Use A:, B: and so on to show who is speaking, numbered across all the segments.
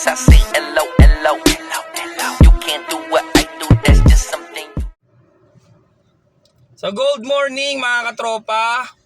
A: Yes, I say hello, hello, hello, hello. You can't do what I do, that's just something you
B: So good morning mga katropa.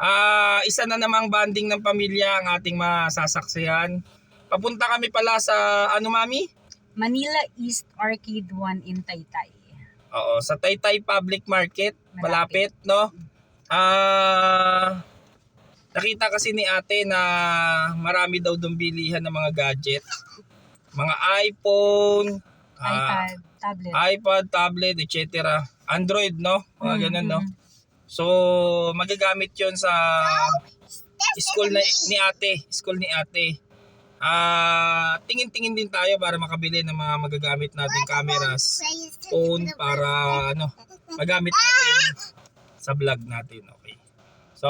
B: Ah, isa na namang banding ng pamilya ang ating masasaksihan. Papunta kami pala sa ano mami?
C: Manila East Arcade 1 in Taytay.
B: Oo, sa Taytay Public Market, malapit,
C: Malapit.
B: no? Ah, nakita kasi ni ate na marami daw doon bilihan ng mga gadget. Mga iPhone, ah,
C: iPad, tablet.
B: iPad, tablet, etc. Android, no? Mga
C: Mm,
B: ganun, no?
C: mm.
B: So, magagamit yon sa school na, ni ate. School ni ate. Ah, tingin-tingin din tayo para makabili ng mga magagamit nating cameras, phone para ano, magamit natin sa vlog natin, okay. So,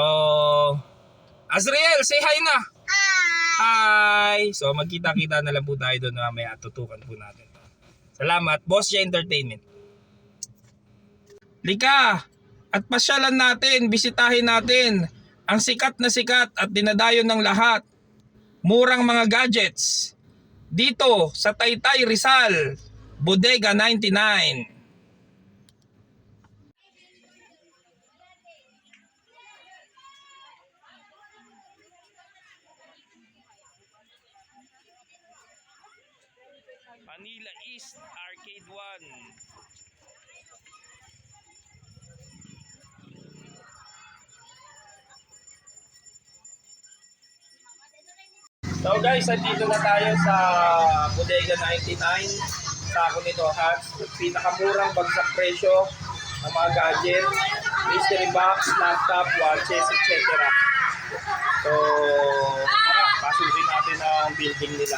B: Azriel, say hi na. Hi. So, magkita-kita na lang po tayo doon mamaya tutukan po natin. Salamat, Boss J Entertainment. Lika, at pasyalan natin, bisitahin natin ang sikat na sikat at dinadayon ng lahat. Murang mga gadgets. Dito sa Taytay Rizal, Bodega 99. So guys, andito na tayo sa Bodega 99. Sako nito hats. Pinakamurang bagsak presyo ng mga gadget, mystery box, laptop, watches, etc. So, tara, pasukin natin ang building nila.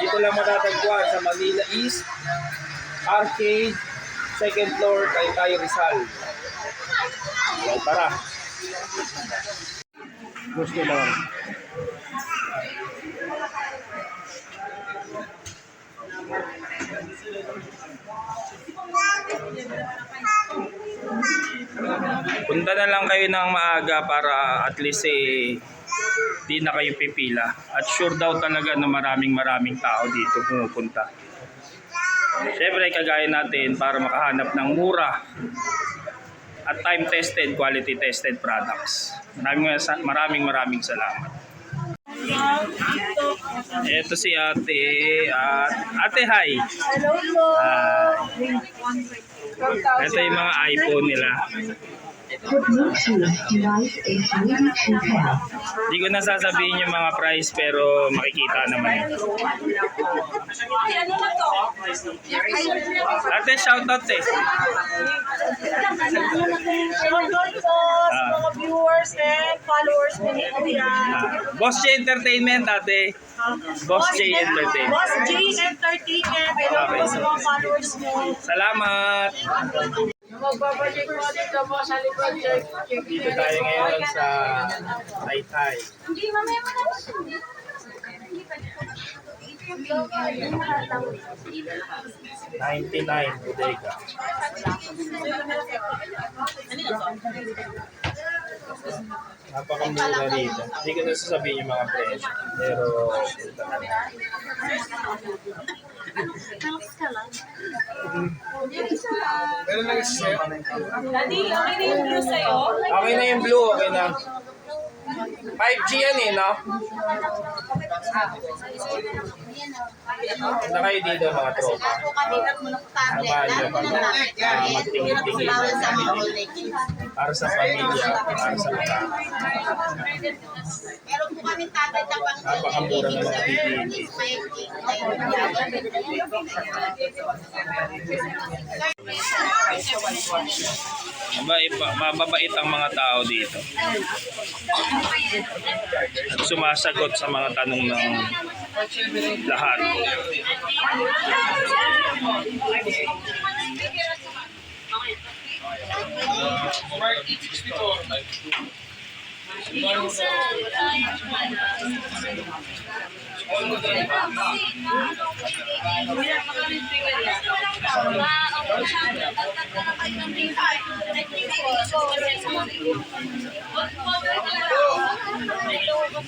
B: Dito lang matatagpuan sa Manila East, Arcade, second floor, Taytay Rizal. So, tara. Gusto lang. Punta na lang kayo ng maaga para at least eh, di na kayo pipila. At sure daw talaga na maraming maraming tao dito pumupunta. Siyempre kagaya natin para makahanap ng mura at time tested, quality tested products. Maraming maraming maraming salamat. Ito si ate. At ate, hi.
C: Hello po.
B: Hi. Ito yung mga iPhone nila.
D: The Bluetooth device is ready to pair.
B: Hindi ko na sasabihin yung mga price pero makikita naman yun. Ate, shoutout eh.
E: Shoutout po sa mga viewers and followers mo ni Kuya.
B: Ah, Boss J Entertainment, ate. Boss J Entertainment.
E: Boss J Entertainment. Hello po sa mga followers mo.
B: Salamat!
E: Magbabalik po dito po sa likod.
B: Dito tayo ngayon sa Taytay.
E: Hindi, mamaya mo na.
B: 99 bodega. Napakamura dito. Hindi ko na sasabihin yung mga presyo. Pero, punta na lang.
E: Daddy, okay na yung blue sa'yo?
B: Okay na yung blue, okay na. 5G yan eh, no? Punta kayo dito mga tropa. Nyo kami. Ah, Magtingin-tingin. Para sa pamilya, para sa mga.
F: Meron po kami tablet na pang
B: Napakamura na mga bibili. Mabait, mababait ang mga tao dito. Sumasagot sa mga tanong ng lahat.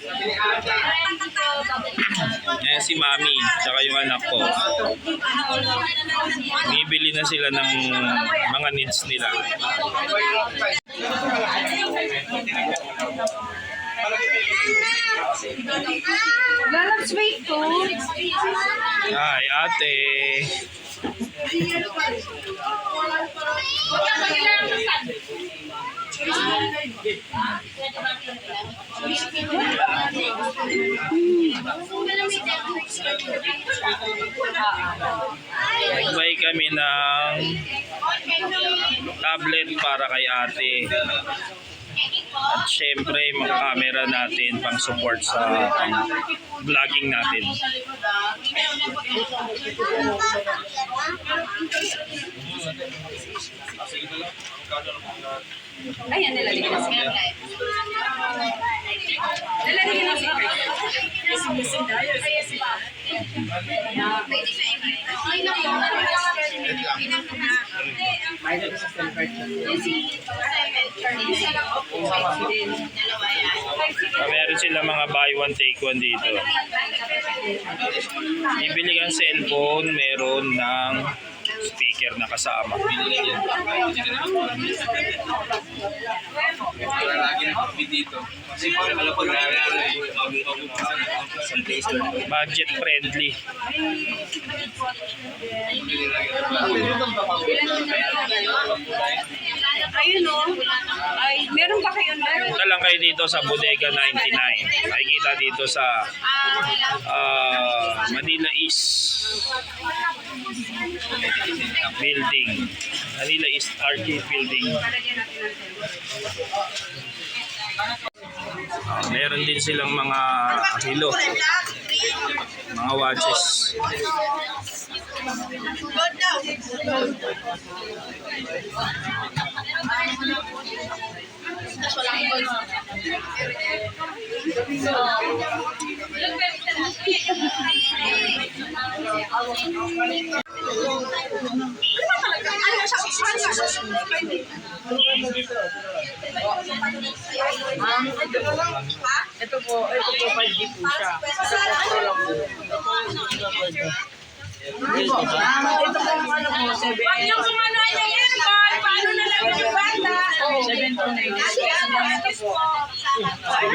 B: Thank you. Ayan si Mami, tsaka yung anak ko. Bibili na sila ng mga needs nila.
C: Lalabs, wait to.
B: Ay, ate. Nagbay kami ng tablet para kay ate. At syempre, mga camera natin pang support sa pang vlogging natin.
C: Ayan, nilalagyan na siya. Nilalagyan na siya.
B: Ah, Meron sila mga buy one take one dito. Bibili kang cellphone, meron ng speaker na kasama. Budget friendly.
C: Ayun o. Ay, meron ba kayo meron?
B: Punta lang kayo dito sa Bodega 99. Makikita dito sa ah, Manila East Building. Manila East Arcade Building. Ah, meron din silang mga hilo, mga watches.
E: Ito po, ito po 5G po siya. Ito lang po. Ito po, ano po, 7.
F: Huwag niyo kumano yung earphone. Paano na lang yung bata?
E: 7 to 9.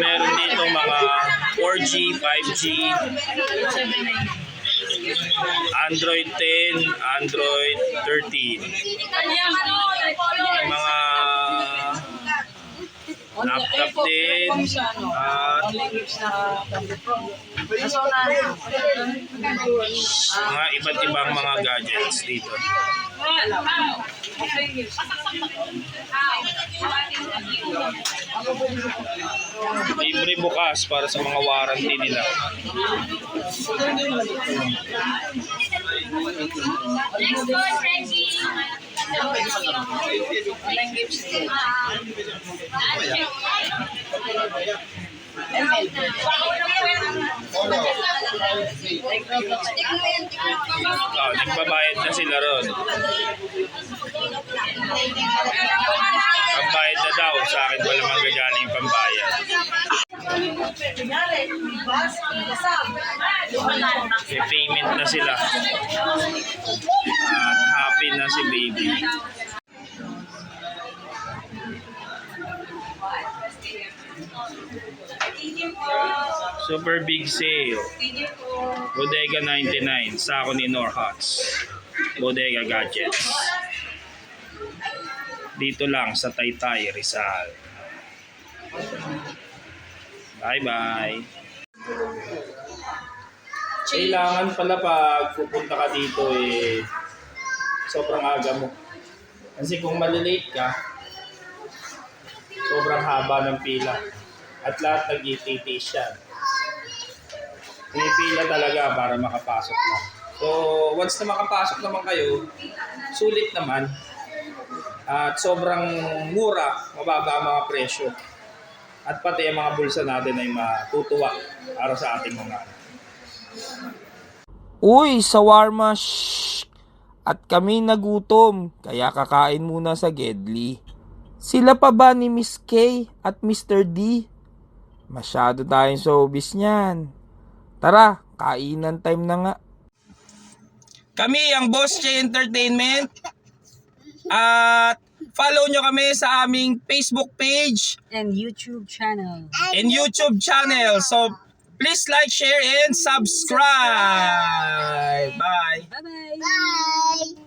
B: Meron dito mga 4G, 5G, Android 10, Android 13.
F: Kanyang ano, yung color.
B: mga laptop din at mga iba't ibang mga gadgets dito. Libre bukas para sa mga warranty nila.
F: Next one, Reggie.
B: Oh, nagbabayad na sila ron. Pambayad na daw. Sa akin wala manggagaling pambayad. May payment na sila. At happy na si baby. Super big sale. Bodega 99, sako ni Norhots. Bodega Gadgets. Dito lang sa Taytay, Rizal. Bye-bye. Kailangan pala pag pupunta ka dito eh sobrang aga mo. Kasi kung malilate ka, sobrang haba ng pila. At lahat nag-ETTs yan. Pumipila talaga para makapasok lang. So, once na makapasok naman kayo, sulit naman. At sobrang mura, mababa ang mga presyo. At pati ang mga bulsa natin ay matutuwa para sa ating mga
G: Uy, sawarma, shh! At kami nagutom, kaya kakain muna sa Gedli. Sila pa ba ni Miss K at Mr. D? Masyado tayong showbiz niyan. Tara, kainan time na nga.
B: Kami ang Boss Che Entertainment. At follow nyo kami sa aming Facebook page
C: And YouTube channel.
B: and YouTube channel. So Please like, share, and subscribe. Bye. Bye-bye. Bye.